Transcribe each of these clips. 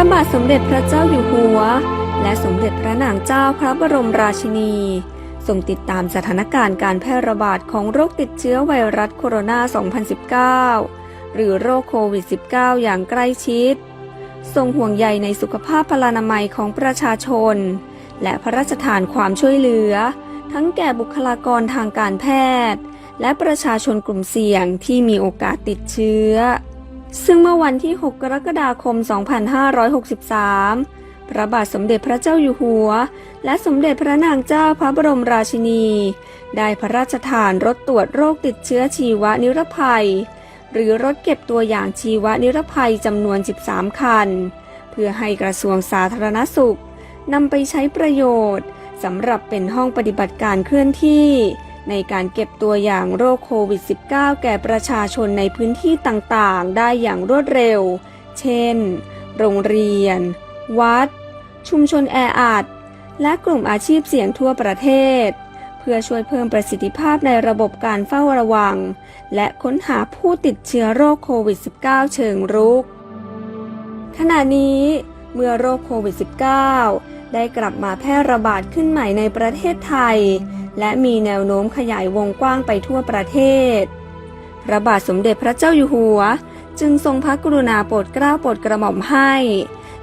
ระบาทสมเด็จพระเจ้าอยู่หัว และสมเด็จพระนางเจ้าพระบรมราชินีทรงติดตามสถานการณ์การแพร่ระบาดของโรคติดเชื้อไวรัสโคโรนา 2019 หรือโรคโควิด -19 อย่างใกล้ชิด ทรงห่วงใยในสุขภาพพลานามัยของประชาชน และพระราชทานความช่วยเหลือ ทั้งแก่บุคลากรทางการแพทย์ และประชาชนกลุ่มเสี่ยงที่มีโอกาสติดเชื้อ ซึ่งเมื่อวันที่ 6 กรกฎาคม 2563 พระบาทสมเด็จพระเจ้าอยู่หัว และสมเด็จพระนางเจ้าพระบรมราชินี ได้พระราชทานรถตรวจโรคติดเชื้อชีวนิรภัย หรือรถเก็บตัวอย่างชีวนิรภัยจำนวน 13 คัน เพื่อให้กระทรวงสาธารณสุขนำไปใช้ประโยชน์สำหรับเป็นห้องปฏิบัติการเคลื่อนที่ ในการเก็บตัวอย่างโรคโควิด -19 แก่ประชาชนในพื้นที่ต่างๆ ได้อย่างรวดเร็ว เช่น โรงเรียน วัด ชุมชนแออัด และกลุ่มอาชีพเสี่ยงทั่วประเทศ เพื่อช่วยเพิ่มประสิทธิภาพในระบบการเฝ้าระวัง และค้นหาผู้ติดเชื้อโรคโควิด -19 เชิงรุก ขณะนี้เมื่อโรคโควิด -19 ได้กลับมาแพร่ระบาดขึ้นใหม่ในประเทศไทย และมีแนวโน้มขยายวงกว้างไปทั่วประเทศ พระบาทสมเด็จพระเจ้าอยู่หัว จึงทรงพระกรุณาโปรดเกล้าโปรดกระหม่อมให้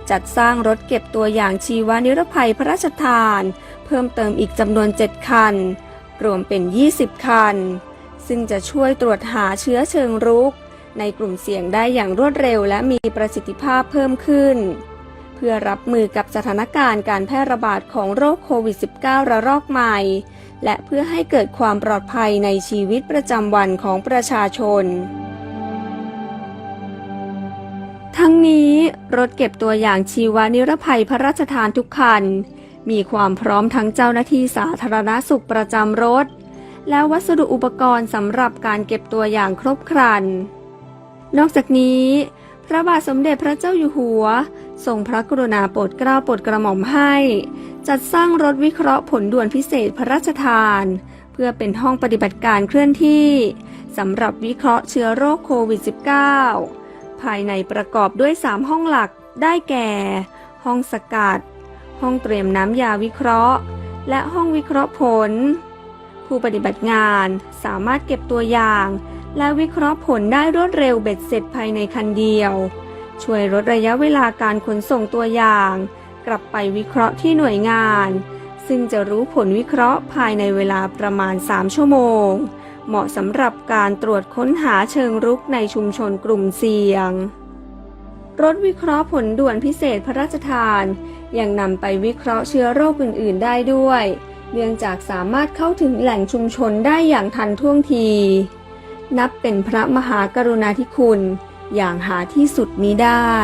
จัดสร้างรถเก็บตัวอย่างชีวนิรภัยพระราชทาน เพิ่มเติมอีกจำนวน 7 คัน รวมเป็น 20 คัน ซึ่งจะช่วยตรวจหาเชื้อเชิงรุก ในกลุ่มเสี่ยงได้อย่างรวดเร็วและมีประสิทธิภาพเพิ่มขึ้น พื่อรับมือกับสถานการณ์การแพร่ระบาดของโรคโควิด -19 ระลอกใหม่ และเพื่อให้เกิดความปลอดภัยในชีวิตประจำวันของประชาชน ทั้งนี้รถเก็บตัวอย่างชีวนิรภัยพระราชทานทุกคัน มีความพร้อมทั้งเจ้าหน้าที่สาธารณสุขประจำรถ และวัสดุอุปกรณ์สำหรับการเก็บตัวอย่างครบครัน นอกจากนี้ พระบาทสมเด็จพระเจ้าอยู่หัว ทรงพระกรุณาโปรดเกล้าโปรดกระหม่อมให้ จัดสร้างรถวิเคราะห์ผลด่วนพิเศษพระราชทาน เพื่อเป็นห้องปฏิบัติการเคลื่อนที่สำหรับวิเคราะห์เชื้อโรคโควิด -19 ภายในประกอบด้วย 3 ห้องหลักได้แก่ ห้องสกัด ห้องเตรียมน้ำยาวิเคราะห์ และห้องวิเคราะห์ผล ผู้ปฏิบัติงานสามารถเก็บตัวอย่าง และวิเคราะห์ผลได้รวดเร็วเบ็ดเสร็จภายในคันเดียว ช่วยลดระยะเวลาการขนส่งตัวอย่าง กลับไปวิเคราะห์ที่หน่วยงาน ซึ่งจะรู้ผลวิเคราะห์ภายในเวลาประมาณ 3 ชั่วโมง เหมาะสำหรับการตรวจค้นหาเชิงรุกในชุมชนกลุ่มเสี่ยงรถวิเคราะห์ผลด่วนพิเศษพระราชทาน ยังนำไปวิเคราะห์เชื้อโรคอื่น ๆ ได้ด้วย เนื่องจากสามารถเข้าถึงแหล่งชุมชนได้อย่างทันท่วงที นับเป็นพระมหากรุณาธิคุณ อย่างหาที่สุดมิได้